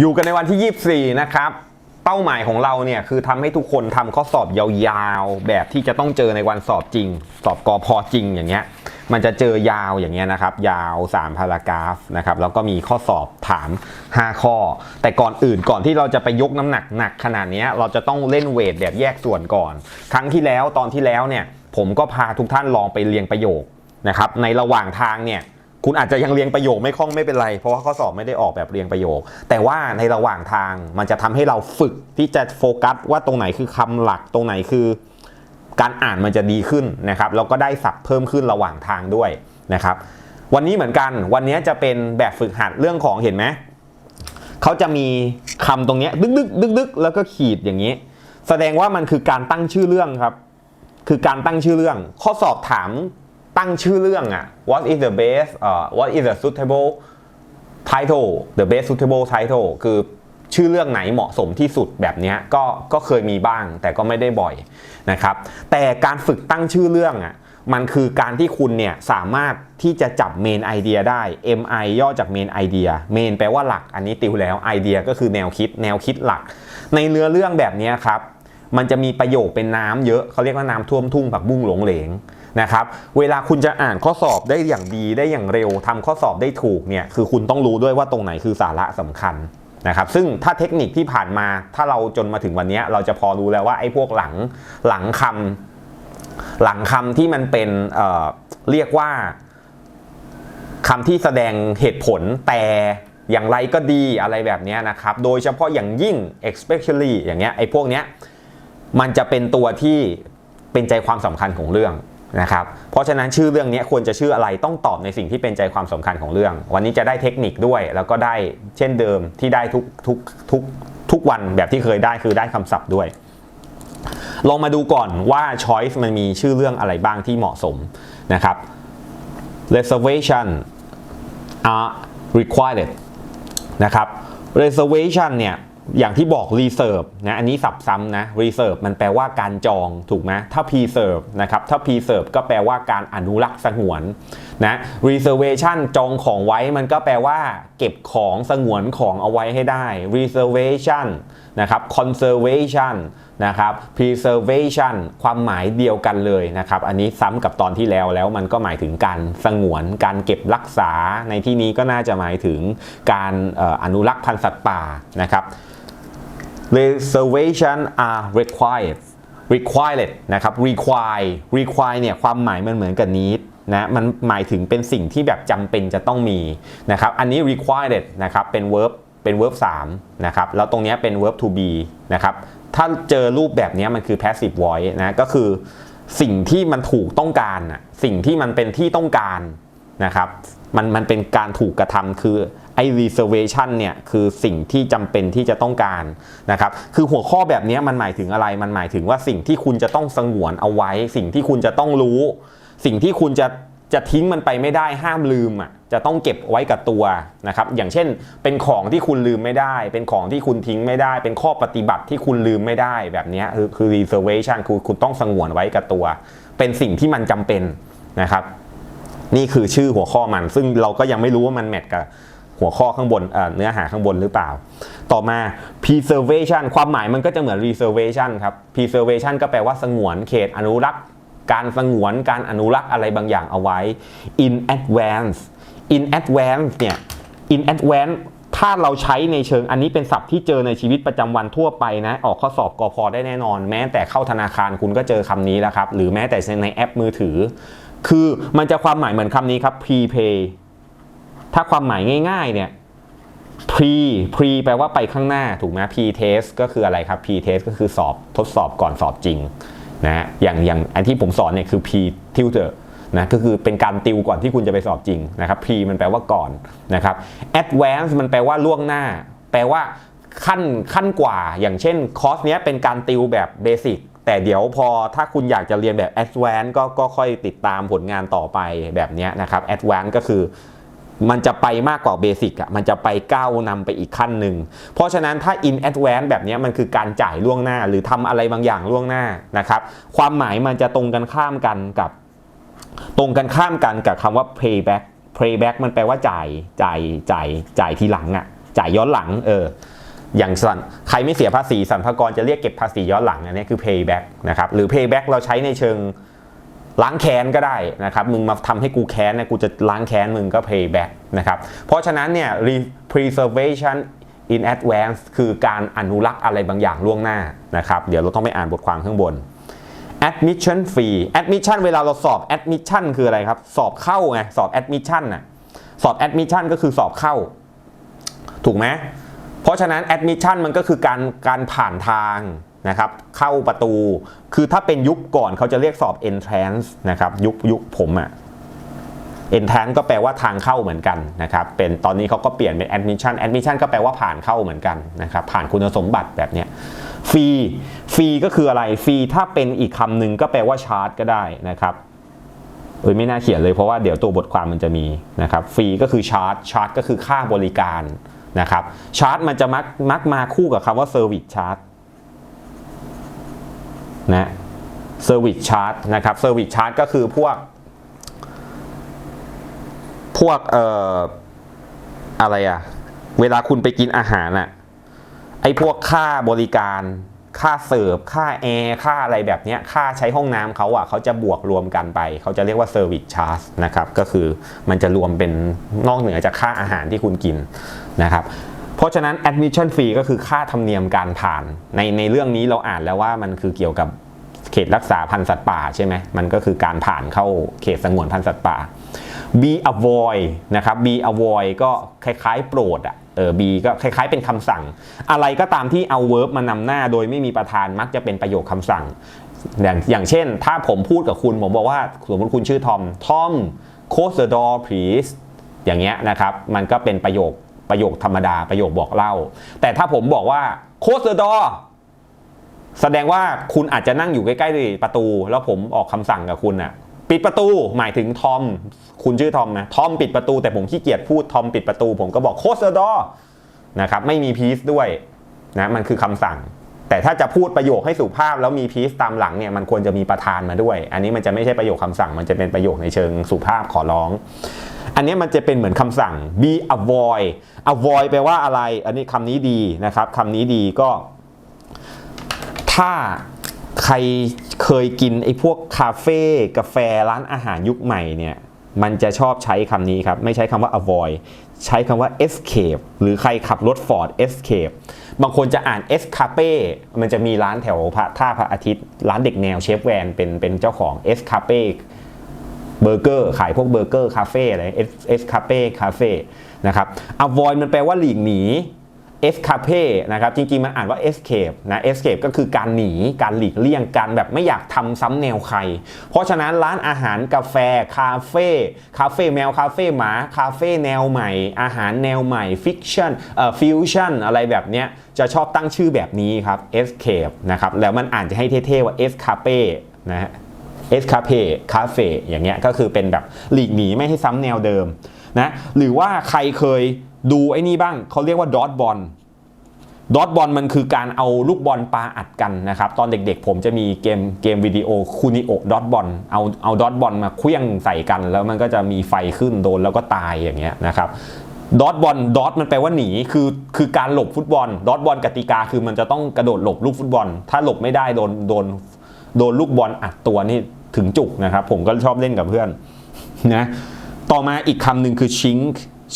อยู่กันในวันที่ 24 นะครับ เป้าหมายของเราเนี่ยคือทำให้ทุกคนทำข้อสอบยาวๆ แบบที่จะต้องเจอในวันสอบจริง สอบกอพอจริงอย่างเงี้ย มันจะเจอยาวอย่างเงี้ยนะครับ ยาว 3 พารากราฟนะครับ แล้วก็มีข้อสอบถาม 5 ข้อ แต่ก่อนอื่นก่อนที่เราจะไปยกน้ำหนักหนักขนาดนี้เราจะต้องเล่นเวทแบบแยกส่วนก่อน ครั้งที่แล้วตอนที่แล้วเนี่ยผมก็พาทุกท่านลองไปเรียงประโยคนะครับ ในระหว่างทางเนี่ย คุณอาจจะยังเรียงประโยคไม่คล่องไม่เป็นไร เพราะว่าข้อสอบไม่ได้ออกแบบเรียงประโยค แต่ว่าในระหว่างทางมันจะทำให้เราฝึกที่จะโฟกัสว่าตรงไหนคือคำหลักตรงไหนคือ การอ่านมันจะดีขึ้นนะครับแล้วก็ได้ศัพท์เพิ่มขึ้นระหว่างทางด้วยนะครับวันนี้เหมือนกันวันนี้จะเป็นแบบฝึกหัดเรื่องของเห็นไหมเขาจะมีคำตรงนี้ดึกดึกดึกดึกแล้วก็ขีดอย่างนี้ แสดงว่ามันคือการตั้งชื่อเรื่องครับ คือการตั้งชื่อเรื่อง ข้อสอบถาม ตั้งชื่อเรื่องอะ what is the best เอ่อ what is the suitable title the best suitable title คือชื่อเรื่องไหนเหมาะสมที่สุดแบบนี้ก็ก็เคยมีบ้างแต่ก็ไม่ได้บ่อยนะครับ แต่การฝึกตั้งชื่อเรื่องอะมันคือการที่คุณเนี่ยสามารถที่จะจับเมนไอเดียได้ MI ย่อจากเมนไอเดียเมนแปลว่าหลักอันนี้ติวแล้วไอเดียก็คือแนวคิด แนวคิดหลัก ในเนื้อเรื่องแบบนี้ครับ มันจะมีประโยคเป็นน้ำเยอะเขาเรียกว่าน้ำท่วมทุ่งผักบุ้งหลงเหลง นะครับเวลาคุณจะอ่านข้อสอบได้อย่างดีได้อย่างเร็วทำข้อสอบได้ถูกเนี่ยคือคุณต้องรู้ด้วยว่าตรงไหนคือสาระสำคัญนะครับซึ่งถ้าเทคนิคที่ผ่านมาถ้าเราจนมาถึงวันนี้เราจะพอรู้แล้วว่าไอ้พวกหลังหลังคำหลังคำที่มันเป็นเเรียกว่าคำที่แสดงเหตุผลแต่อย่างไรก็ดีอะไรแบบนี้นะครับ โดยเฉพาะอย่างยิ่ง especially อย่างเงี้ยไอ้พวกเนี้ยมันจะเป็นตัวที่เป็นใจความสำคัญของเรื่อง นะครับเพราะฉะนั้นชื่อเรื่องนี้ควรจะชื่ออะไรต้องตอบในสิ่งที่เป็นใจความสำคัญของเรื่อง วันนี้จะได้เทคนิคด้วย แล้วก็ได้เช่นเดิมที่ได้ทุกทุกทุกทุกวันแบบที่เคยได้คือได้คำศัพท์ด้วย ลองมาดูก่อนว่า choice มันมีชื่อเรื่องอะไรบ้างที่เหมาะสมนะครับ reservation are required นะครับ reservation เนี่ย อย่างที่บอก reserve นะอันนี้สับซ้ำนะ reserve มันแปลว่าการจองถูกไหมถ้า preserve นะครับถ้า preserve ก็แปลว่าการอนุรักษ์สงวนนะ reservation จองของไว้มันก็แปลว่า เก็บของสงวนของเอาไว้ให้ได้ reservation นะครับ conservation นะครับ preservation ความหมายเดียวกันเลยนะครับ อันนี้ซ้ำกับตอนที่แล้วแล้วมันก็หมายถึงการสงวน การเก็บรักษาในที่นี้ก็น่าจะหมายถึงการอออนุรักษ์พันธุ์สัตว์ป่านะครับ reservation are required required นะครับ require require เนี่ยความหมายมันเหมือนกับ need นะมันหมายถึงเป็นสิ่งที่แบบจำเป็นจะต้องมีนะครับอันนี้ required นะครับเป็น verb เป็น verb 3นะครับแล้วตรงนี้เป็น verb to be นะครับถ้าเจอรูปแบบนี้มันคือ passive voice นะก็คือสิ่งที่มันถูกต้องการน่ะสิ่งที่มันเป็นที่ต้องการนะครับมันมันเป็นการถูกกระทำคือ ไอ้ reservation เนี่ยคือสิ่งที่จำเป็นที่จะต้องการนะครับ คือหัวข้อแบบนี้มันหมายถึงอะไร มันหมายถึงว่าสิ่งที่คุณจะต้องสงวนเอาไว้ สิ่งที่คุณจะต้องรู้ สิ่งที่คุณจะจะทิ้งมันไปไม่ได้ห้ามลืมอะจะต้องเก็บไว้กับตัวนะครับ อย่างเช่น เป็นของที่คุณลืมไม่ได้ เป็นของที่คุณทิ้งไม่ได้ เป็นข้อปฏิบัติที่คุณลืมไม่ได้แบบนี้คือคือ reservation คือคุณต้องสงวนไว้กับตัว เป็นสิ่งที่มันจำเป็นนะครับ นี่คือชื่อหัวข้อมัน ซึ่งเราก็ยังไม่รู้ว่ามันแมทกับ หัวข้อข้างบนเเนื้อหาข้างบนหรือเปล่า ต่อมา preservation ความหมายมันก็จะเหมือน reservation ครับ preservation ก็แปลว่าสงวนเขตอนุรักษ์ การสงวนการอนุรักษ์อะไรบางอย่างเอาไว้ in advance in advance เนี่ย in advance ถ้าเราใช้ในเชิงอันนี้เป็นศัพท์ที่เจอในชีวิตประจำวันทั่วไปนะ ออกข้อสอบกอพอได้แน่นอน แม้แต่เข้าธนาคารคุณก็เจอคำนี้แล้วครับ หรือแม้แต่ในแอปมือถือ คือมันจะความหมายเหมือนคำนี้ครับ prepay ถ้าความหมายง่ายๆเนี่ย pre pre แปลว่าไปข้างหน้าถูกไหม pre test ก็คืออะไรครับ pre test ก็คือสอบทดสอบก่อนสอบจริงนะฮะอย่างอย่างอันที่ผมสอนเนี่ยคือ pre tutor นะก็คือเป็นการติวก่อนที่คุณจะไปสอบจริงนะครับ pre มันแปลว่าก่อนนะครับ advance มันแปลว่าล่วงหน้า แปลว่าขั้นขั้นกว่า อย่างเช่นคอร์สเนี้ยเป็นการติวแบบเบสิกแต่เดี๋ยวพอถ้าคุณอยากจะเรียนแบบ advance ก็ก็ค่อยติดตามผลงานต่อไปแบบนี้นะครับ advance ก็คือ มันจะไปมากกว่าเบสิกอะ มันจะไปก้าวนำไปอีกขั้นหนึ่ง เพราะฉะนั้นถ้า in advance แบบนี้มันคือการจ่ายล่วงหน้า หรือทำอะไรบางอย่างล่วงหน้านะครับ ความหมายมันจะตรงกันข้ามกันกับ ตรงกันข้ามกันกับคำว่า payback payback มันแปลว่าจ่ายจ่ายจ่ายจ่ายทีหลังอะ จ่ายย้อนหลัง เออ อย่างสันใครไม่เสียภาษีสรรพากรจะเรียกเก็บภาษีย้อนหลังอันนี้คือ payback นะครับ หรือ payback เราใช้ในเชิง ล้างแค้นก็ได้นะครับมึงมาทำให้กูแค้นเนี่ยกูจะล้างแค้นมึงก็ payback นะครับเพราะฉะนั้นเนี่ย preservation in advance คือการอนุรักษ์อะไรบางอย่างล่วงหน้านะครับเดี๋ยวเราต้องไปอ่านบทความข้างบน admission fee admission เวลาเราสอบ admission คืออะไรครับ สอบเข้าไง สอบ admission น่ะ สอบ admission ก็คือสอบเข้า ถูกไหม เพราะฉะนั้น admission มันก็คือการการผ่านทาง นะครับเข้าประตู คือถ้าเป็นยุคก่อนเขาจะเรียกสอบ entrance นะครับยุคยุคผมอะ entrance ก็แปลว่าทางเข้าเหมือนกันนะครับเป็นตอนนี้เขาก็เปลี่ยนเป็น admission admission ก็แปลว่าผ่านเข้าเหมือนกันนะครับผ่านคุณสมบัติแบบเนี้ยฟรีฟรีก็คืออะไรฟรีถ้าเป็นอีกคำหนึ่งก็แปลว่าชาร์จก็ได้นะครับเอ้ยไม่น่าเขียนเลยเพราะว่าเดี๋ยวตัวบทความมันจะมีนะครับฟรีก็คือชาร์จชาร์จก็คือค่าบริการนะครับชาร์จมันจะมักมักมาคู่กับคำว่าเซอร์วิสชาร์จ นะเซอร์วิสชาร์จนะครับเซอร์วิสชาร์จก็คือพวก พวกเอ่ออะไรอะเวลาคุณไปกินอาหารอะไอ้พวกค่าบริการค่าเสิร์ฟค่าแอร์ค่าอะไรแบบเนี้ยค่าใช้ห้องน้ำเขาอะเขาจะบวกรวมกันไป เขาจะเรียกว่าเซอร์วิสชาร์จนะครับ ก็คือมันจะรวมเป็นนอกเหนือจากค่าอาหารที่คุณกินนะครับ เพราะฉะนั้น admission fee ก็คือค่าธรรมเนียมการผ่าน ในในเรื่องนี้เราอ่านแล้วว่ามันคือเกี่ยวกับเขตรักษาพันธุ์สัตว์ป่าใช่ไหมมันก็คือการผ่านเข้าเขตสงวนพันธุ์สัตว์ป่า be avoid นะครับ be avoid ก็คล้ายๆ โปรดอะเออ be ก็คล้ายๆเป็นคำสั่ง อะไรก็ตามที่เอา verb มานำหน้าโดยไม่มีประธานมักจะเป็นประโยคคำสั่ง อย่างอย่างเช่น ถ้าผมพูดกับคุณผมบอกว่าสมมติคุณชื่อทอมทอม close the door please อย่างเงี้ยนะครับ มันก็เป็นประโยค ประโยคธรรมดาประโยคบอกเล่า แต่ถ้าผมบอกว่า close the door แสดงว่าคุณอาจจะนั่งอยู่ใกล้ๆประตู แล้วผมออกคำสั่งกับคุณอะปิดประตูหมายถึงทอม คุณชื่อทอมนะทอมปิดประตู แต่ผมขี้เกียจพูดทอมปิดประตู ผมก็บอก close the door นะครับไม่มีพีซด้วยนะมันคือคำสั่ง แต่ถ้าจะพูดประโยคให้สุภาพแล้วมีพีซตามหลังเนี่ยมันควรจะมีประธานมาด้วย อันนี้มันจะไม่ใช่ประโยคคำสั่ง มันจะเป็นประโยคในเชิงสุภาพขอร้อง อันนี้มันจะเป็นเหมือนคำสั่ง be avoid avoid แปลว่าอะไร อันนี้คำนี้ดีนะครับคำนี้ดีก็ ถ้าใครเคยกินไอ้พวกคาเฟ่กาแฟร้านอาหารยุคใหม่เนี่ยมันจะชอบใช้คำนี้ครับ ไม่ใช้คำว่า avoid ใช้คำว่า escape หรือใครขับรถ Ford escape บางคนจะอ่าน escape มันจะมีร้านแถวพระท่าพระอาทิตย์ ร้านเด็กแนวเชฟแวนเป็นเป็นเจ้าของ escape เบอร์เกอร์ขายพวกเบอร์เกอร์คาเฟ่อะไรเอสเอสคาเฟ่คาเฟ่นะครับ avoid มันแปลว่าหลีกหนี escape นะครับจริงๆ มันอ่านว่า escape นะ escape ก็คือการหนีการหลีกเลี่ยงการแบบไม่อยากทำซ้ำแนวใคร เพราะฉะนั้นร้านอาหารกาแฟ คาเฟ่คาเฟ่แมว คาเฟ่หมา คาเฟ่แนวใหม่ อาหารแนวใหม่ฟิกชันเอ่อฟิวชั่นอะไรแบบเนี้ยจะชอบตั้งชื่อแบบนี้ครับ escape นะครับแล้วมันอ่านจะให้เท่ๆว่า escape นะฮะ เอสคาเฟ่คาเฟ่อย่างเงี้ยก็คือเป็นแบบหลีกหนีไม่ให้ซ้ำแนวเดิมนะหรือว่าใครเคยดูไอ้นี่บ้างเขาเรียกว่าดอทบอลดอทบอลมันคือการเอาลูกบอลปาอัดกันนะครับ ตอนเด็กๆ ผมจะมีเกมเกมวิดีโอคูนิโอดอทบอลเอาเอาดอทบอลมาเคลื่องใส่กัน แล้วมันก็จะมีไฟขึ้นโดนแล้วก็ตายอย่างเงี้ยนะครับดอทบอลดอทมันแปลว่าหนีคือคือการหลบฟุตบอลดอทบอลกติกาคือมันจะต้องกระโดดหลบลูกฟุตบอล ถ้าหลบไม่ได้โดนโดนโดนลูกบอลอัดตัวนี่ ถึงจุกนะครับ ผมก็ชอบเล่นกับเพื่อนนะต่อมาอีกคำหนึ่งคือชิง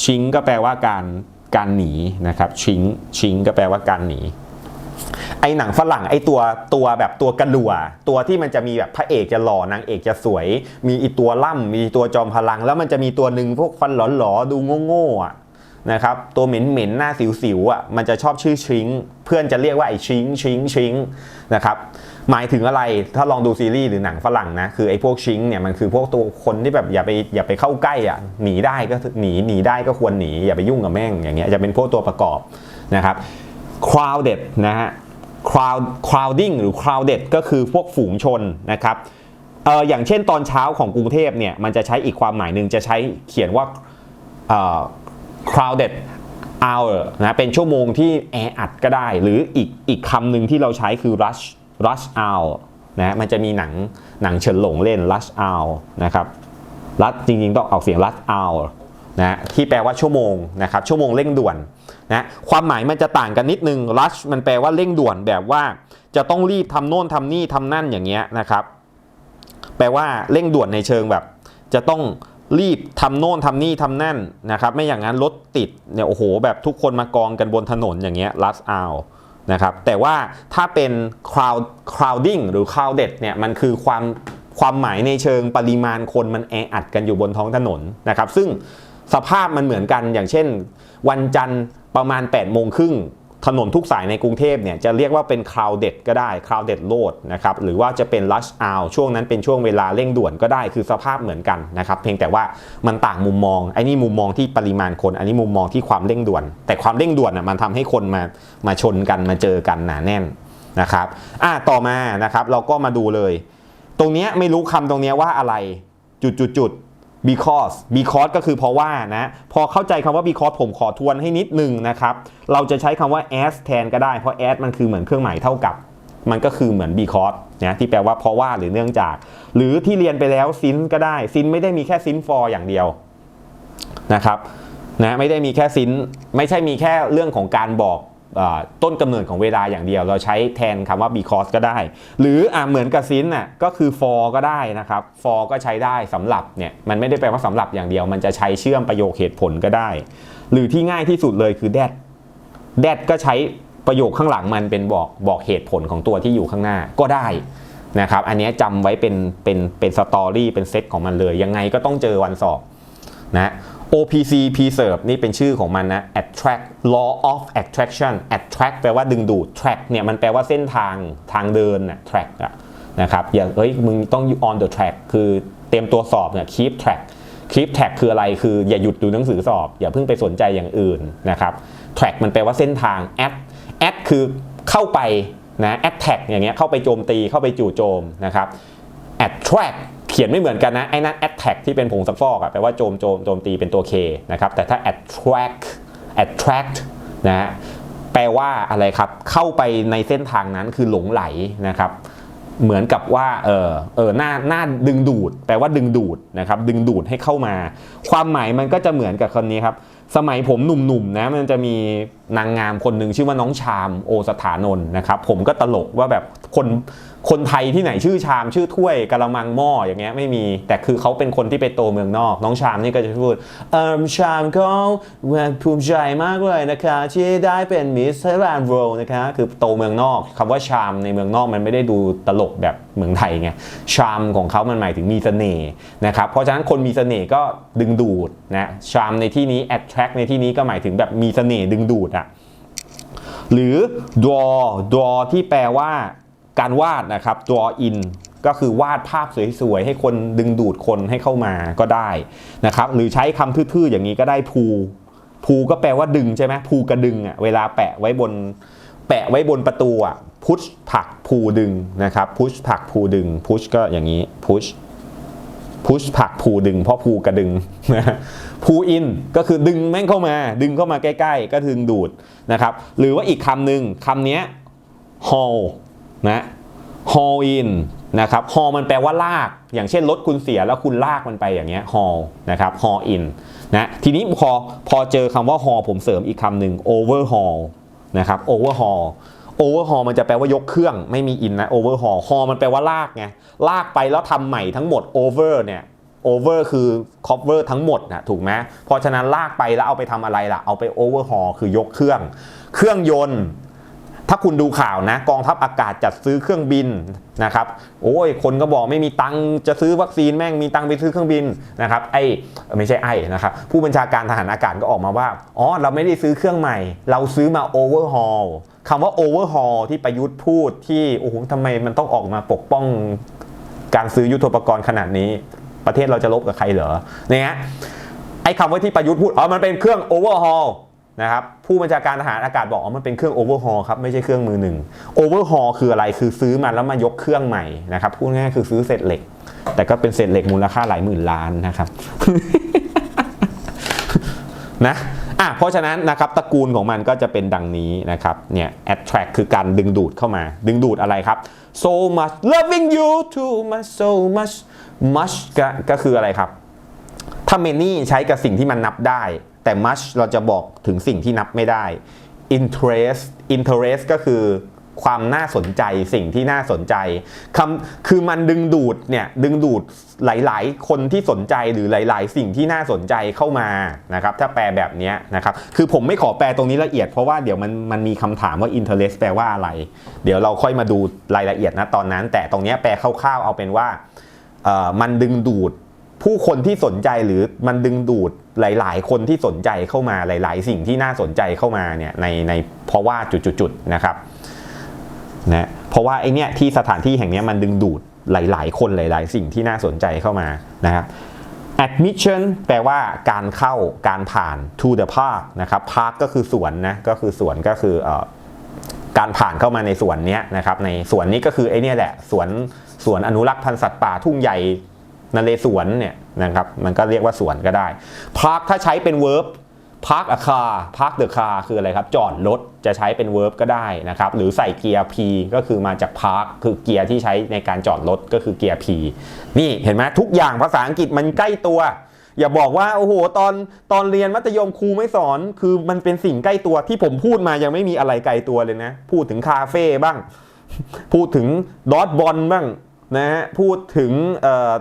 ชิงก็แปลว่าการการหนีนะครับชิงชิงก็แปลว่าการหนีไอหนังฝรั่งไอตัวตัวแบบตัวกระลัว ตัวที่มันจะมีแบบพระเอกจะหล่อนางเอกจะสวย มีอีตัวล่ำมีตัวจอมพลัง แล้วมันจะมีตัวหนึ่งพวกฟันหลอๆดูโง่ๆอะนะครับตัวเหม็นเหม็นๆหน้าสิวๆอะมันจะชอบชื่อชิง เพื่อนจะเรียกว่าไอชิงชิงชิงนะครับ หมายถึงอะไรถ้าลองดูซีรีส์หรือหนังฝรั่งนะคือไอ้พวกชิงเนี่ยมันคือพวกตัวคนที่แบบอย่าไปอย่าไปเข้าใกล้อะหนีได้ก็หนีหนีได้ก็ควรหนีอย่าไปยุ่งกับแม่งอย่างเงี้ยจะเป็นพวกตัวประกอบนะครับ crowded นะฮะ crowd crowding หรือ crowded ก็คือพวกฝูงชนนะครับเอออย่างเช่นตอนเช้าของกรุงเทพเนี่ยมันจะใช้อีกความหมายหนึ่งจะใช้เขียนว่าเอ่อ crowded hour นะเป็นชั่วโมงที่แออัดก็ได้ หรืออีกอีกคำหนึ่งที่เราใช้คือ rush rush hour นะมันจะมีหนังหนังเฉินหลงเล่น rush hour นะครับรัดจริงๆ ต้องออกเสียง rush hour นะที่แปลว่าชั่วโมงนะครับชั่วโมงเร่งด่วนนะความหมายมันจะต่างกันนิดนึง rush มันแปลว่าเร่งด่วนแบบว่า จะต้องรีบทำโน่นทำนี่ทำนั่นอย่างเงี้ยนะครับ แปลว่าเร่งด่วนในเชิงแบบ จะต้องรีบทำโน่นทำนี่ทำนั่นนะครับ ไม่อย่างนั้นรถติดเนี่ยโอ้โหแบบทุกคนมากองกันบนถนนอย่างเงี้ย rush hour นะครับแต่ว่าถ้าเป็น crowd crowding หรือ crowded เนี่ยมันคือความความหมายในเชิงปริมาณคนมันแออัดกันอยู่บนท้องถนนนะครับซึ่งสภาพมันเหมือนกันอย่างเช่น วันจันทร์ประมาณ8ปดโมงครึ่ง ถนนทุกสายในกรุงเทพเนี่ยจะเรียกว่าเป็น crowded ก็ได้ crowded road นะครับหรือว่าจะเป็น rush hour ช่วงนั้นเป็นช่วงเวลาเร่งด่วนก็ได้คือสภาพเหมือนกันนะครับเพียงแต่ว่ามันต่างมุมมองไอ้นี่มุมมองที่ปริมาณคน อันนี้มุมมองที่ความเร่งด่วน แต่ความเร่งด่วนอะมันทำให้คนมามาชนกันมาเจอกันหนาแน่นนะครับอะต่อมานะครับเราก็มาดูเลย ตรงเนี้ยไม่รู้คำตรงเนี้ยว่าอะไรจุดจุดจุด because because ก็คือเพราะว่านะ พอเข้าใจคำว่า because ผมขอทวนให้นิดนึงนะครับ เราจะใช้คำว่า as แทนก็ได้ เพราะ as มันคือเหมือนเครื่องหมายเท่ากับ มันก็คือเหมือน because นะที่แปลว่าเพราะว่าหรือเนื่องจาก หรือที่เรียนไปแล้ว since ก็ได้ since ไม่ได้มีแค่ since for อย่างเดียวนะครับนะไม่ได้มีแค่ since ไม่ใช่มีแค่เรื่องของการบอก ต้นกำเนิดของเวลาอย่างเดียว เราใช้แทนคำว่า because ก็ได้ หรืออเหมือนกับ since น่ะก็คือ for ก็ได้นะครับ for ก็ใช้ได้สำหรับเนี่ยมันไม่ได้แปลว่าสำหรับอย่างเดียว มันจะใช้เชื่อมประโยคเหตุผลก็ได้ หรือที่ง่ายที่สุดเลยคือ that that ก็ใช้ประโยคข้างหลังมันเป็นบอกบอกเหตุผลของตัวที่อยู่ข้างหน้าก็ได้นะครับ อันนี้ยจำไว้เป็นเป็นเป็นสตอรี่เป็นเซตของมันเลย ยังไงก็ต้องเจอวันสอบนะ OPC preserve นี่เป็นชื่อของมันนะ attract law of attraction attract แปลว่าดึงดูด track เนี่ยมันแปลว่าเส้นทางทางเดินนะ track นะครับ อย่าเอ้ยมึงต้อง on the track คือเตรียมตัวสอบเนี่ย keep track keep track คืออะไรคืออย่าหยุดดูหนังสือสอบ อย่าเพิ่งไปสนใจอย่างอื่นนะครับ track มันแปลว่าเส้นทาง at at คือเข้าไปนะ attack อย่างเงี้ยเข้าไปโจมตีเข้าไปจู่โจมนะครับ attract ขียนไม่เหมือนกันนะ ไอ้นั่น attack ที่เป็นผงซักฟอกอะแปลว่าโจมโจมโจมตีเป็นตัว K นะครับ แต่ถ้า attract attract นะฮะแปลว่าอะไรครับ เข้าไปในเส้นทางนั้นคือหลงไหลนะครับ เหมือนกับว่า เออเออหน้าหน้าดึงดูด แปลว่าดึงดูดนะครับ ดึงดูดให้เข้ามา ความหมายมันก็จะเหมือนกับคนนี้ครับ สมัยผมหนุ่มๆนะ มันจะมีนางงามคนหนึ่งชื่อว่าน้องชามโอสถานนท์นะครับ ผมก็ตลกว่าแบบคน คนไทยที่ไหนชื่อชามชื่อถ้วยกะละมังหม้ออย่างเงี้ยไม่มี แต่คือเขาเป็นคนที่ไปโตเมืองนอก น้องชามนี่ก็จะพูดเออชามก็ภูมิใจมากเลยนะคะที่ได้เป็นมิสไทยแลนด์โรนะคะคือโตเมืองนอกคำว่าชามในเมืองนอกมันไม่ได้ดูตลกแบบเมืองไทยไงชามของเขามันหมายถึงมีเสน่ห์นะครับเพราะฉะนั้นคนมีเสน่ห์ก็ดึงดูดนะชามในที่นี้ attract ในที่นี้ก็หมายถึงแบบมีเสน่ห์ดึงดูดอะหรือ draw draw ที่แปลว่า การวาดนะครับ draw in ก็คือวาดภาพสวยๆ ให้คนดึงดูดคนให้เข้ามาก็ได้นะครับ หรือใช้คำทื่อๆ อย่างนี้ก็ได้พูพูก็แปลว่าดึงใช่ไหมพูกระดึงอะเวลาแปะไว้บน แปะไว้บนประตูอะพุชผลักพูดึงนะครับพุชผลักพูดึงพุชก็อย่างนี้พุชพุชผลักพูดึงเพราะพูกระดึงพูอินก็คือดึงแม่งเข้ามา ดึงเข้ามาใกล้ ๆ ก็ดึงดูดนะครับ หรือว่าอีกคำหนึ่งคำนี้ haul นะ haul in นะครับ haul มันแปลว่าลาก อย่างเช่นรถคุณเสียแล้วคุณลากมันไปอย่างเงี้ย haul นะครับ haul in นะทีนี้พอพอเจอคำว่า haul ผมเสริมอีกคำหนึ่ง overhaul นะครับ overhaul overhaul มันจะแปลว่ายกเครื่องไม่มี in นะ overhaul haul มันแปลว่าลากไงลากไปแล้วทำใหม่ทั้งหมด over เนี่ย over คือ cover ทั้งหมดนะถูกไหมเพราะฉะนั้นลากไปแล้วเอาไปทำอะไรล่ะ เอาไป overhaul คือยกเครื่อง เครื่องยนต์ ถ้าคุณดูข่าวนะ กองทัพอากาศจัดซื้อเครื่องบินนะครับโอ้ยคนก็บอกไม่มีตังจะซื้อวัคซีนแม่งมีตังไปซื้อเครื่องบินนะครับไอ้ไม่ใช่ไอ้นะครับผู้บัญชาการทหารอากาศก็ออกมาว่าอ๋อเราไม่ได้ซื้อเครื่องใหม่ เราซื้อมา overhaul คำว่า overhaul ที่ประยุทธ์พูดที่โอ้โหทำไมมันต้องออกมาปกป้องการซื้อยุทโธปกรณ์ขนาดนี้ประเทศเราจะลบกับใครเหรอเนี่ยไอ้คำว่าที่ประยุทธ์พูดอ๋อมันเป็นเครื่อง overhaul นะครับผู้บัญชาการทหารอากาศบอกอ๋อมันเป็นเครื่อง overhaul ครับไม่ใช่เครื่องมือหนึ่ง overhaul คืออะไรคือซื้อมาแล้วมายกเครื่องใหม่นะครับพูดง่ายๆคือซื้อเศษเหล็ก แต่ก็เป็นเศษเหล็กมูลค่าหลายหมื่นล้านนะครับนะอะเพราะฉะนั้นนะครับตระกูลของมันก็จะเป็นดังนี้นะครับเนี่ย attract คือการดึงดูดเข้ามา ดึงดูดอะไรครับ so much loving you too much so much much ก็ก็คืออะไรครับ ถ้า many ใช้กับสิ่งที่มันนับได้ แต่ much เราจะบอกถึงสิ่งที่นับไม่ได้ interest interest ก็คือความน่าสนใจสิ่งที่น่าสนใจคำคือมันดึงดูดเนี่ยดึงดูดหลาย ๆ คนที่สนใจหรือหลาย ๆ สิ่งที่น่าสนใจเข้ามานะครับถ้าแปลแบบนี้นะครับคือผมไม่ขอแปลตรงนี้ละเอียดเพราะว่าเดี๋ยวมันมันมีคำถามว่า interest แปลว่าอะไร เดี๋ยวเราค่อยมาดูรายละเอียดนะตอนนั้น แต่ตรงนี้แปลคร่าว ๆ เอาเป็นว่ามันดึงดูดผู้คนที่สนใจหรือมันดึงดูด หลาย ๆ คนที่สนใจเข้ามาหลาย ๆ สิ่งที่น่าสนใจเข้ามาเนี่ยในในเพราะว่าจุดๆๆนะครับนะเพราะว่าไอเนี้ยที่สถานที่แห่งเนี้ยมันดึงดูดหลาย ๆ คนหลาย ๆ สิ่งที่น่าสนใจเข้ามานะครับ admission แปลว่าการเข้าการผ่าน to the park นะครับ park ก็คือสวนนะก็คือสวนก็คือเอ่อการผ่านเข้ามาในสวนเนี้ยนะครับในสวนนี้ก็คือไอเนี้ยแหละสวนสวนอนุรักษ์พันธุ์สัตว์ป่าทุ่งใหญ่ นเรศวรเนี่ยนะครับมันก็เรียกว่าสวนก็ได้ park ถ้าใช้เป็น verb park a car park the car คืออะไรครับ จอดรถจะใช้เป็น verb ก็ได้นะครับหรือใส่เกียร์ P ก็คือมาจาก park คือเกียร์ที่ใช้ในการจอดรถก็คือเกียร์ P นี่เห็นไหมทุกอย่างภาษาอังกฤษมันใกล้ตัวอย่าบอกว่าโอ้โหตอนตอนเรียนมัธยมครูไม่สอน คือมันเป็นสิ่งใกล้ตัวที่ผมพูดมายังไม่มีอะไรไกลตัวเลยนะ พูดถึงคาเฟ่บ้าง พูดถึงดอทบอลบ้าง นะฮะพูดถึง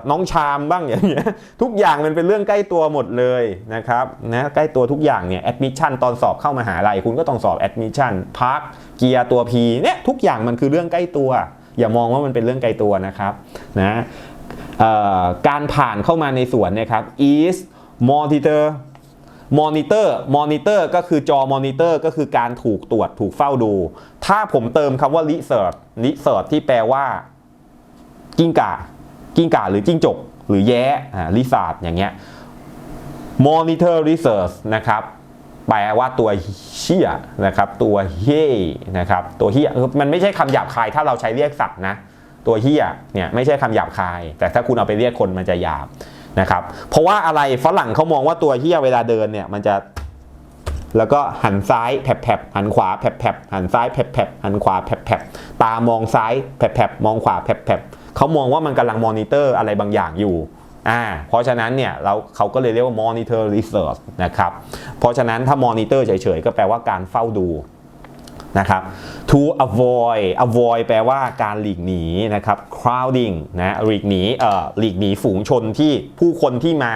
น้องชามบ้างอย่างเงี้ยทุกอย่างมันเป็นเรื่องใกล้ตัวหมดเลยนะครับนะใกล้ตัวทุกอย่างเนี่ยแอดมิชชั่นตอนสอบเข้ามหาลัยคุณก็ต้องสอบแอดมิชชั่นพาร์คเกียร์ตัว P เนี่ยทุกอย่างมันคือเรื่องใกล้ตัว อย่ามองว่ามันเป็นเรื่องไกลตัวนะครับนะการผ่านเข้ามาในสวนนะครับ is monitor มอนิเตอร์ มอนิเตอร์ก็คือจอมอนิเตอร์ก็คือการถูกตรวจถูกเฝ้าดู ถ้าผมเติมคำว่า research research ที่แปลว่า กิ้งก่า กิ้งก่าหรือจิ้งจก หรือแย้อ่าอย่างเงี้ย monitor research นะครับแปลว่าตัวเชี่ยนะครับ ตัวเฮนะครับ ตัวเฮียมันไม่ใช่คำหยาบคายถ้าเราใช้เรียกสัตว์นะ ตัวเฮียเนี่ยไม่ใช่คำหยาบคาย แต่ถ้าคุณเอาไปเรียกคนมันจะหยาบนะครับ เพราะว่าอะไรฝรั่งเขามองว่าตัวเฮียเวลาเดินเนี่ยมันจะ แล้วก็หันซ้ายแผลบหันขวาแผลบหันซ้ายแผลบหันขวาแผลบตามองซ้ายแผลบมองขวาแผลบ เขามองว่ามันกำลังมอนิเตอร์อะไรบางอย่างอยู่อ่าเพราะฉะนั้นเนี่ยเราเขาก็เลยเรียกว่า monitor research นะครับเพราะฉะนั้นถ้ามอนิเตอร์เฉยๆ ก็แปลว่าการเฝ้าดูนะครับ to avoid avoid แปลว่าการหลีกหนีนะครับ crowding นะหลีกหนีเอ่อหลีกหนีฝูงชนที่ผู้คนที่มา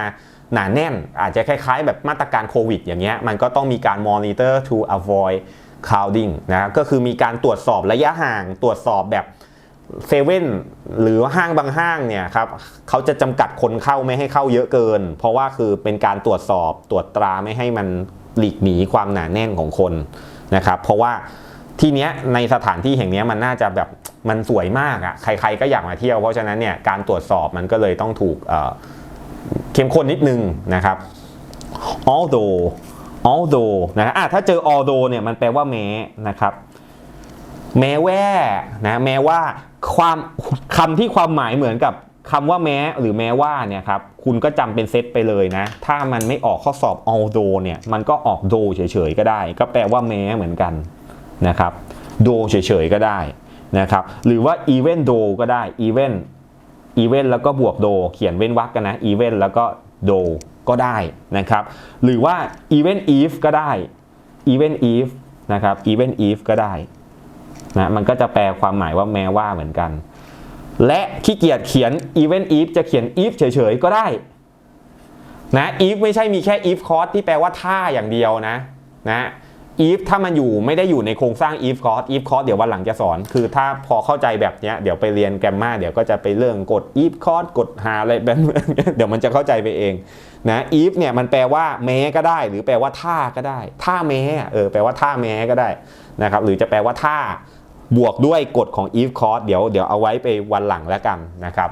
หนาแน่น อาจจะคล้ายๆ แบบมาตรการโควิดอย่างเงี้ยมันก็ต้องมีการ monitor to avoid crowding นะก็คือมีการตรวจสอบระยะห่างตรวจสอบแบบ เซเว่นหรือห้างบางห้างเนี่ยครับเขาจะจำกัดคนเข้าไม่ให้เข้าเยอะเกิน เพราะว่าคือเป็นการตรวจสอบตรวจตราไม่ให้มันหลีกหนีความหนาแน่นของคนนะครับ เพราะว่าที่เนี้ยในสถานที่แห่งเนี้ยมันน่าจะแบบมันสวยมากอะ่ะใคร ๆ ก็อยากมาเที่ยวเพราะฉะนั้นเนี่ยการตรวจสอบมันก็เลยต้องถูกเอ่อเข้มข้นนิดนึงนะครับ although although นะอะถ้าเจอ although เนี่ยมันแปลว่าแม้นะครับ แม้ว่านะแม้ว่า ความคำที่ความหมายเหมือนกับคำว่าแม้หรือแม้ว่าเนี่ยครับคุณก็จำเป็นเซตไปเลยนะ ถ้ามันไม่ออกข้อสอบ although เนี่ยมันก็ออก do เฉยๆก็ได้ ก็แปลว่าแม้เหมือนกันนะครับ do เฉยๆก็ได้นะครับหรือว่า even though ก็ได้ even even แล้วก็บวก do เขียนเว้นวรรคกันนะ even แล้วก็ do ก็ได้นะครับหรือว่า even if ก็ได้ even if นะครับ even if ก็ได้ นะมันก็จะแปลความหมายว่าแม้ว่าเหมือนกัน และขี้เกียจเขียน even if จะเขียน if เฉยๆก็ได้นะ if ไม่ใช่มีแค่ if clause ที่แปลว่าถ้าอย่างเดียวนะนะ if ถ้ามันอยู่ไม่ได้อยู่ในโครงสร้าง if clause if clause เดี๋ยววันหลังจะสอน คือถ้าพอเข้าใจแบบเนี้ยเดี๋ยวไปเรียนแกรมมาเดี๋ยวก็จะไปเรื่องกด if clause กดหาอะไรแบบเดี๋ยวมันจะเข้าใจไปเองนะ if เนี่ยมันแปลว่าแม้ก็ได้ หรือแปลว่าถ้าก็ได้ ถ้าแม้เออแปลว่าถ้าแม้ก็ได้นะครับหรือจะแปลว่าถ้า บวกด้วยกฎของ if clause เดี๋ยวเดี๋ยวเอาไว้ไปวันหลังแล้วกันนะครับ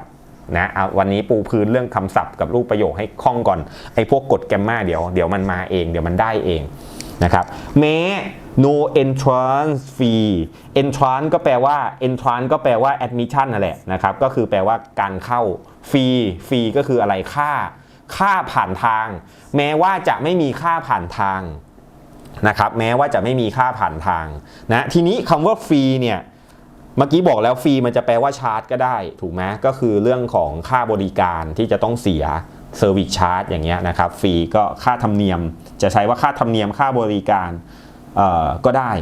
นะเอาวันนี้ปูพื้นเรื่องคำศัพท์กับรูปประโยคให้คล่องก่อนไอ้พวกกฎแกมมาเดี๋ยวเดี๋ยวมันมาเองเดี๋ยวมันได้เองนะครับแม้ no entrance fee entrance ก็แปลว่า entrance ก็แปลว่า admission นั่นแหละนะครับ ก็คือแปลว่าการเข้า fee fee ก็คืออะไรค่า ค่าผ่านทาง แม้ว่าจะไม่มีค่าผ่านทาง นะครับแม้ว่าจะไม่มีค่าผ่านทางนะทีนี้คำว่าฟรีเนี่ยเมื่อกี้บอกแล้วฟรีมันจะแปลว่าชาร์จก็ได้ถูกไหมก็คือเรื่องของค่าบริการที่จะต้องเสีย Service Charge อย่างเงี้ยนะครับฟรีก็ค่าธรรมเนียม จะใช้ว่าค่าธรรมเนียมค่าบริการเอ่อก็ได้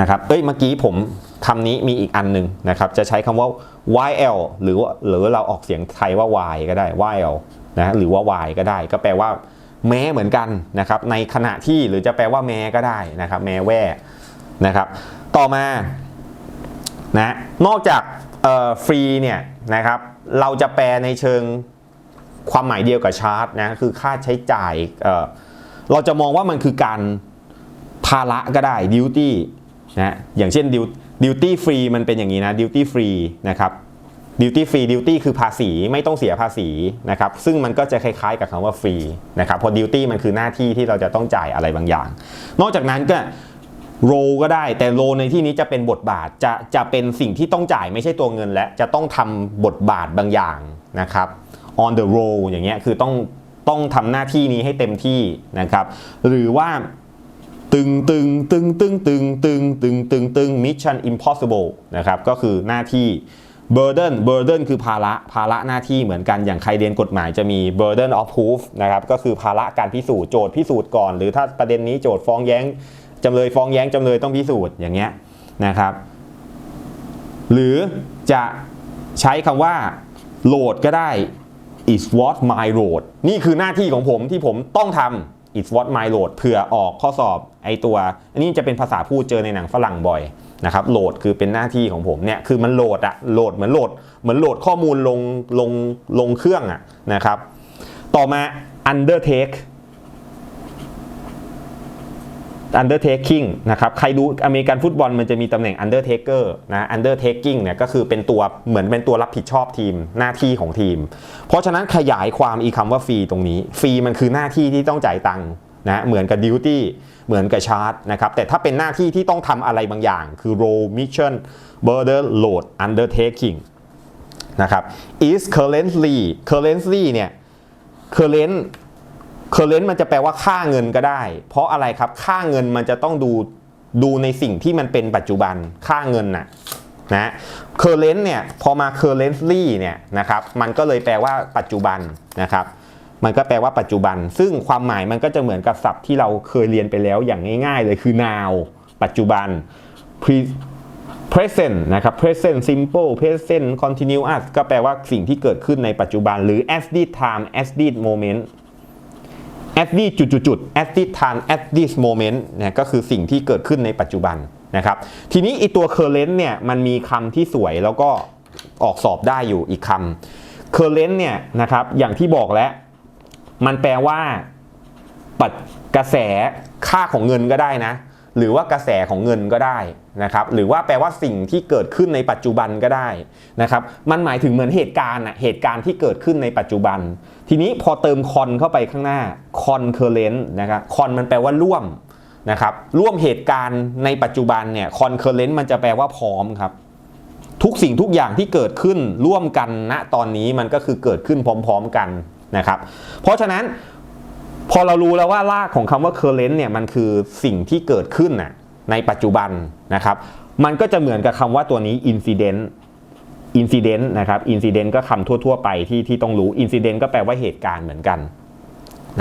นะครับเอ้ยเมื่อกี้ผมคำนี้มีอีกอันหนึ่งนะครับจะใช้คำว่า YL หรือว่าหรือเราออกเสียงไทยว่า Y ก็ได้ YL นะหรือว่า Y ก็ได้ ก็แปลว่า แม้เหมือนกันนะครับในขณะที่หรือจะแปลว่าแม้ก็ได้นะครับแม้แว่นะครับ ต่อมานะนอกจากฟรีเนี่ยนะครับเราจะแปลในเชิงความหมายเดียวกับชาร์จนะคือค่าใช้จ่ายเออเราจะมองว่ามันคือการภาระก็ได้ดิวตี้นะอย่างเช่นดิวตี้ฟรีมันเป็นอย่างนี้นะดิวตี้ฟรีนะครับ ดิวตี้ฟรีดิวตี้คือภาษีไม่ต้องเสียภาษีนะครับซึ่งมันก็จะคล้ายๆกับคำว่าฟรีนะครับเพราะดิวตี้มันคือหน้าที่ที่เราจะต้องจ่ายอะไรบางอย่าง นอกจากนั้นก็โรก็ได้แต่โรในที่นี้จะเป็นบทบาทจะจะเป็นสิ่งที่ต้องจ่ายไม่ใช่ตัวเงินและจะต้องทำบทบาทบางอย่างนะครับ on the roll อย่างเงี้ยคือต้องต้องทำหน้าที่นี้ให้เต็มที่นะครับ หรือว่าตึงตึงตึงตึงตึงตึงตึงตึงตึง mission impossible นะครับก็คือหน้าที่ burden burden คือภาระภาระหน้าที่เหมือนกันอย่างใครเรียนกฎหมายจะมี burden of proof นะครับก็คือภาระการพิสูจน์โจทย์พิสูจน์ก่อน หรือถ้าประเด็นนี้โจทย์ฟ้องแย้งจำเลยฟ้องแย้งจำเลยต้องพิสูจน์อย่างเงี้ยนะครับหรือจะใช้คำว่าโหลดก็ได้ is what my load นี่คือหน้าที่ของผมที่ผมต้องทำ is what my load เผื่อออกข้อสอบไอตัว อันนี้จะเป็นภาษาพูดเจอในหนังฝรั่งบ่อย นะครับโหลดคือเป็นหน้าที่ของผมเนี่ยคือมันโหลดอะโหลดเหมือนโหลดเหมือนโหลดข้อมูลลงลงลงเครื่องอะนะครับ ต่อมา undertake undertaking นะครับใครดูอเมริกันฟุตบอลมันจะมีตำแหน่ง undertaker นะ undertaking เนี่ยก็คือเป็นตัวเหมือนเป็นตัวรับผิดชอบทีมหน้าที่ของทีม เพราะฉะนั้นขยายความอีกคำว่าฟรีตรงนี้ ฟรีมันคือหน้าที่ที่ต้องจ่ายตังค์ นะเหมือนกับ duty เหมือนกับชาร์จนะครับแต่ถ้าเป็นหน้าที่ที่ต้องทำอะไรบางอย่าง คือ role mission burden load undertaking นะครับ is currently currently เนี่ย current current มันจะแปลว่าค่าเงินก็ได้ เพราะอะไรครับค่าเงินมันจะต้องดูดูในสิ่งที่มันเป็นปัจจุบันค่าเงินน่ะนะ current เนี่ยพอมา currently เนี่ยนะครับมันก็เลยแปลว่าปัจจุบันนะครับ มันก็แปลว่าปัจจุบัน ซึ่งความหมายมันก็จะเหมือนกับศัพท์ที่เราเคยเรียนไปแล้วอย่างง่ายๆเลยคือ now ปัจจุบัน pre present นะครับ present simple present continuous ก็แปลว่าสิ่งที่เกิดขึ้นในปัจจุบัน หรือ as this time as this moment at this จุดจุดจุด at this time at this moment นี่ยก็คือสิ่งที่เกิดขึ้นในปัจจุบันนะครับ ทีนี้อีตัว current เนี่ยมันมีคำที่สวยแล้วก็ออกสอบได้อยู่อีกคำ current เนี่ยนะครับอย่างที่บอกแล้ว มันแปลว่า ปัจกระแสค่าของเงินก็ได้นะ หรือว่ากระแสของเงินก็ได้นะครับ หรือว่าแปลว่าสิ่งที่เกิดขึ้นในปัจจุบันก็ได้นะครับ มันหมายถึงเหมือนเหตุการณ์อะเหตุการณ์ที่เกิดขึ้นในปัจจุบัน ทีนี้พอเติมคอนเข้าไปข้างหน้า concurrent นต์นะครับคอนมันแปลว่าร่วมนะครับร่วมเหตุการณ์ในปัจจุบันเนี่ย concurrent มันจะแปลว่าพร้อมครับ ทุกสิ่งทุกอย่างที่เกิดขึ้นร่วมกันณตอนนี้มันก็คือเกิดขึ้นพร้อม ๆ กัน นะครับ เพราะฉะนั้นพอเรารู้แล้วว่ารากของคำว่า current เนี่ยมันคือสิ่งที่เกิดขึ้นน่ะในปัจจุบันนะครับ มันก็จะเหมือนกับคำว่าตัวนี้ incident incident นะครับ incident ก็คำทั่ว ๆ ไปที่ที่ต้องรู้ incident ก็แปลว่าเหตุการณ์เหมือนกัน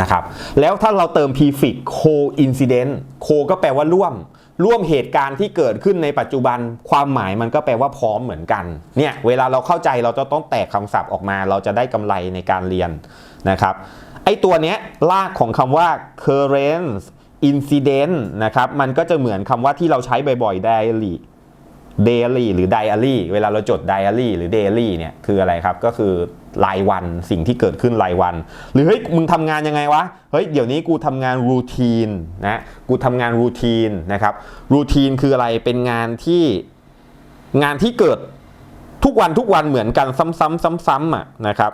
นะครับ แล้วถ้าเราเติม prefix coincident co ก็แปลว่าร่วม ร่วมเหตุการณ์ที่เกิดขึ้นในปัจจุบัน ความหมายมันก็แปลว่าพร้อมเหมือนกันเนี่ยเวลาเราเข้าใจเราจะต้องแตกคำศัพท์ออกมา เราจะได้กำไรในการเรียนนะครับไอตัวเนี้ยลากของคำว่า current incident นะครับมันก็จะเหมือนคำว่าที่เราใช้บ่อยๆ diary daily หรือ diary เวลาเราจด diary หรือ daily เนี่ยคืออะไรครับก็คือรายวันสิ่งที่เกิดขึ้นรายวัน หรือเฮ้ยมึงทำงานยังไงวะเฮ้ยเดี๋ยวนี้กูทำงาน routine นะกูทำงาน routine นะครับ routine คืออะไรเป็นงานที่งานที่เกิดทุกวันทุกวันเหมือนกันซ้ำๆซ้ำๆอะนะครับ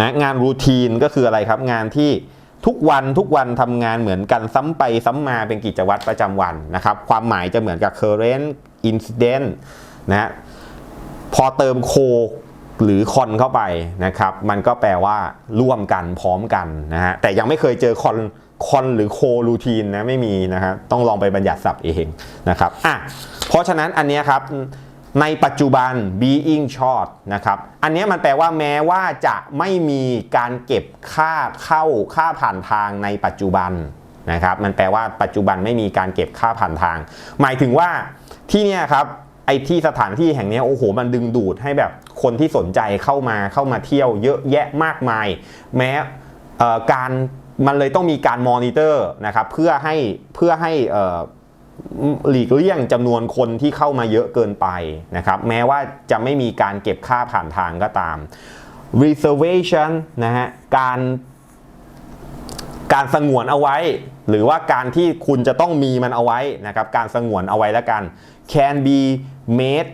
นะงานรูทีนก็คืออะไรครับงานที่ ทุกวันทุกวันทำงานเหมือนกันซ้ำไปซ้ำมาเป็นกิจวัตรประจำวันนะครับ ความหมายจะเหมือนกับ current incident นะพอเติมโคหรือคอนเข้าไปนะครับ มันก็แปลว่าร่วมกันพร้อมกันนะฮะแต่ยังไม่เคยเจอคอนคอนหรือโครูทีนนะไม่มีนะฮะต้องลองไปบัญญัติศัพท์เองนะครับอะเพราะฉะนั้นอันนี้ครับ ในปัจจุบัน being short นะครับ อันนี้มันแปลว่าแม้ว่าจะไม่มีการเก็บค่าเข้าค่าผ่านทางในปัจจุบันนะครับ มันแปลว่าปัจจุบันไม่มีการเก็บค่าผ่านทาง หมายถึงว่าที่เนี่ยครับไอ้ที่สถานที่แห่งนี้โอ้โหมันดึงดูดให้แบบคนที่สนใจเข้ามาเข้ามาเที่ยวเยอะแยะมากมาย แม้เอ่อการมันเลยต้องมีการมอนิเตอร์นะครับเพื่อให้เพื่อให้เอ่อ หลีกเลี่ยงจำนวนคนที่เข้ามาเยอะเกินไปนะครับแม้ว่าจะไม่มีการเก็บค่าผ่านทางก็ตาม reservation นะฮะการการสงวนเอาไว้ หรือว่าการที่คุณจะต้องมีมันเอาไว้นะครับการสงวนเอาไว้แล้วกัน can be made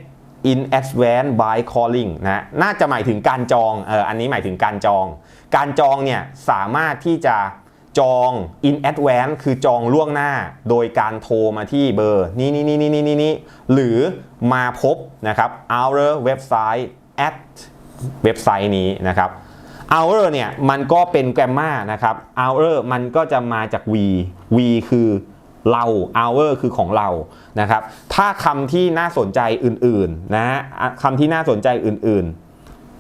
in advance by calling นะน่าจะหมายถึงการจองเอออันนี้หมายถึงการจอง การจองเนี่ยสามารถที่จะ จอง in advance คือจองล่วงหน้าโดยการโทรมาที่เบอร์นี้นี่นี่นี่นี่นี่หรือมาพบนะครับ our website at เว็บไซต์นี้นะครับ hour เนี่ยมันก็เป็นแกรมมานะครับ hour มันก็จะมาจาก v v คือเรา hour คือของเรา นะครับ ถ้าคำที่น่าสนใจอื่นๆ นะคำที่น่าสนใจอื่น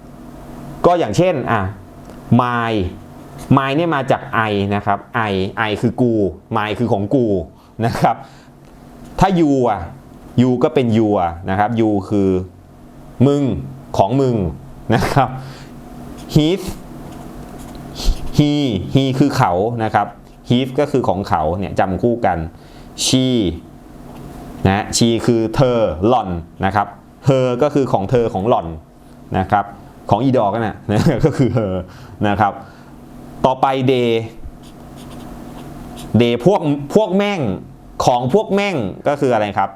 ๆ ก็อย่างเช่น อะ my my เนี่ยมาจาก I นะครับ I I คือกู my คือของกูนะครับ ถ้า you อะ you ก็เป็น you อะนะครับ you คือมึงของมึงนะครับ his he he คือเขานะครับ his ก็คือของเขาเนี่ยจำคู่กัน she นะ she คือเธอหล่อนนะครับ her ก็คือของเธอของหล่อนนะครับ ของอีดอกันนะก็คือ her นะครับ ต่อไป day day พวกพวกแม่งของพวกแม่งก็คืออะไรครับ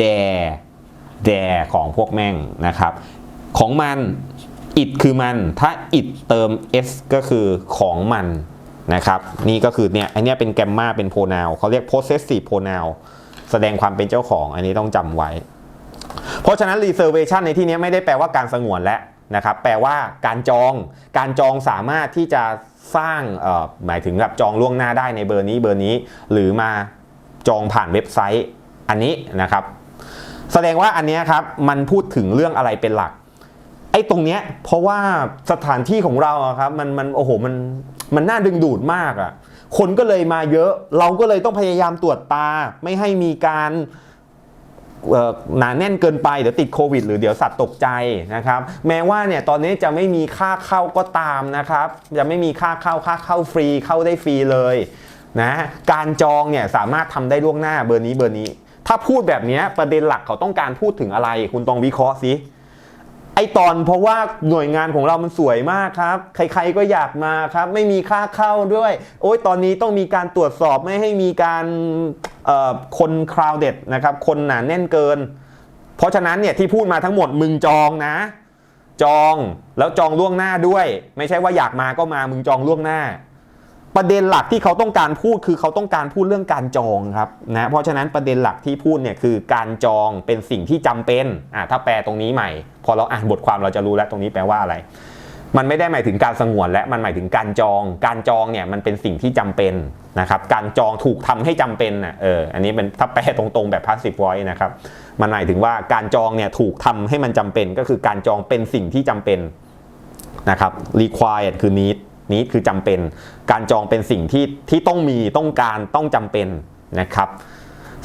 dare dare ของพวกแม่งนะครับ ของมัน it คือมัน ถ้า it เติม s ก็คือของมันนะครับ นี่ก็คือเนี่ยอันนี้เป็นแกมมาเป็น pronoun เขาเรียก possessive pronoun แสดงความเป็นเจ้าของอันนี้ต้องจำไว้ เพราะฉะนั้น reservation ในที่นี้ไม่ได้แปลว่าการสงวนแล้ว นะครับแปลว่าการจองการจองสามารถที่จะสร้างหมายถึงแบบจองล่วงหน้าได้ในเบอร์นี้เบอร์นี้ หรือมาจองผ่านเว็บไซต์อันนี้นะครับ แสดงว่าอันนี้ครับมันพูดถึงเรื่องอะไรเป็นหลักไอ้ตรงเนี้ยเพราะว่าสถานที่ของเราครับมันมันโอ้โหมันมันน่าดึงดูดมากอะคนก็เลยมาเยอะเราก็เลยต้องพยายามตรวจตาไม่ให้มีการ หนาแน่นเกินไปเดี๋ยวติดโควิด หรือเดี๋ยวสัตว์ตกใจนะครับ แม้ว่าเนี่ยตอนนี้จะไม่มีค่าเข้าก็ตามนะครับ จะไม่มีค่าเข้าค่าเข้าฟรีเข้าได้ฟรีเลยนะการจองเนี่ยสามารถทำได้ล่วงหน้าเบอร์นี้เบอร์นี้ ถ้าพูดแบบนี้ประเด็นหลักเขาต้องการพูดถึงอะไร คุณต้องวิเคราะห์สิ ไอตอนเพราะว่าหน่วยงานของเรามันสวยมากครับ ใครๆก็อยากมาครับ ไม่มีค่าเข้าด้วย โอ้ยตอนนี้ต้องมีการตรวจสอบไม่ให้มีการเอ่อคนคราวเด็ดนะครับ คนหนาแน่นเกิน เพราะฉะนั้นเนี่ยที่พูดมาทั้งหมดมึงจองนะ จองแล้วจองล่วงหน้าด้วย ไม่ใช่ว่าอยากมาก็มามึงจองล่วงหน้า ประเด็นหลักที่เขาต้องการพูดคือเขาต้องการพูดเรื่องการจองครับนะเพราะฉะนั้นประเด็นหลักที่พูดเนี่ยคือการจองเป็นสิ่งที่จำเป็นอะถ้าแปลตรงนี้ใหม่ พอเราอ่านบทความเราจะรู้แล้วตรงนี้แปลว่าอะไร มันไม่ได้หมายถึงการสงวนและมันหมายถึงการจอง การจองเนี่ยมันเป็นสิ่งที่จำเป็นนะครับการจองถูกทำให้จำเป็นอะเอออันนี้เป็นถ้าแปลตรงๆแบบ passive voice นะครับมันหมายถึงว่าการจองเนี่ยถูกทำให้มันจำเป็น ก็คือการจองเป็นสิ่งที่จำเป็นนะครับ required คือ need need คือจำเป็น การจองเป็นสิ่งที่ที่ต้องมีต้องการต้องจำเป็นนะครับ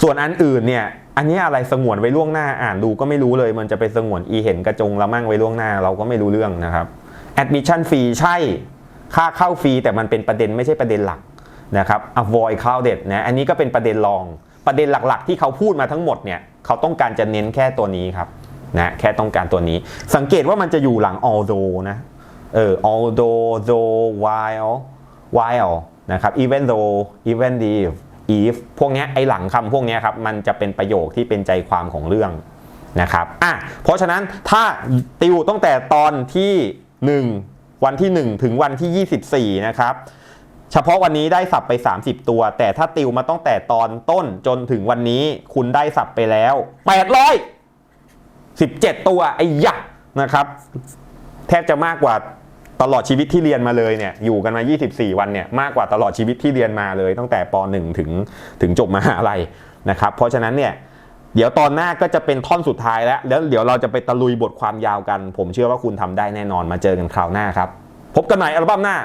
ส่วนอันอื่นเนี่ยอันนี้อะไรสงวนไว้ล่วงหน้าอ่านดูก็ไม่รู้เลย มันจะไปสงวนอีเห็นกระจงละมั่งไว้ล่วงหน้าเราก็ไม่รู้เรื่องนะครับ admission fee ใช่ค่าเข้าฟรีแต่มันเป็นประเด็นไม่ใช่ประเด็นหลักนะครับ avoid crowded นะอันนี้ก็เป็นประเด็นรอง ประเด็นหลักๆ ที่เขาพูดมาทั้งหมดเนี่ยเขาต้องการจะเน้นแค่ตัวนี้ครับนะแค่ต้องการตัวนี้ สังเกตว่ามันจะอยู่หลัง although นะ เออ although though while while นะครับ even though even if if พวกนี้ไอหลังคำพวกนี้ครับ มันจะเป็นประโยคที่เป็นใจความของเรื่องนะครับอะเพราะฉะนั้นถ้าติวตั้งแต่ตอนที่ 1 วันที่ 1 ถึงวันที่ 24 นะครับ เฉพาะวันนี้ได้สับไป 30 ตัว แต่ถ้าติวมาตั้งแต่ตอนต้นจนถึงวันนี้คุณได้สับไปแล้ว 800 17 ตัวไอ้ยะนะครับ แทบจะมากกว่า ตลอดชีวิตที่เรียนมาเลยเนี่ยอยู่กันมา 24 วันเนี่ยมากกว่าตลอดชีวิตที่เรียนมาเลย ตั้งแต่ป .1 ถึงถึงจบมหาลัยนะครับเพราะฉะนั้นเนี่ยเดี๋ยวตอนหน้าก็จะเป็นท่อนสุดท้ายแล้วแล้วเดี๋ยวเราจะไปตะลุยบทความยาวกัน ผมเชื่อว่าคุณทำได้แน่นอนมาเจอกันคราวหน้าครับ พบกันใหม่อัลบั้มหน้า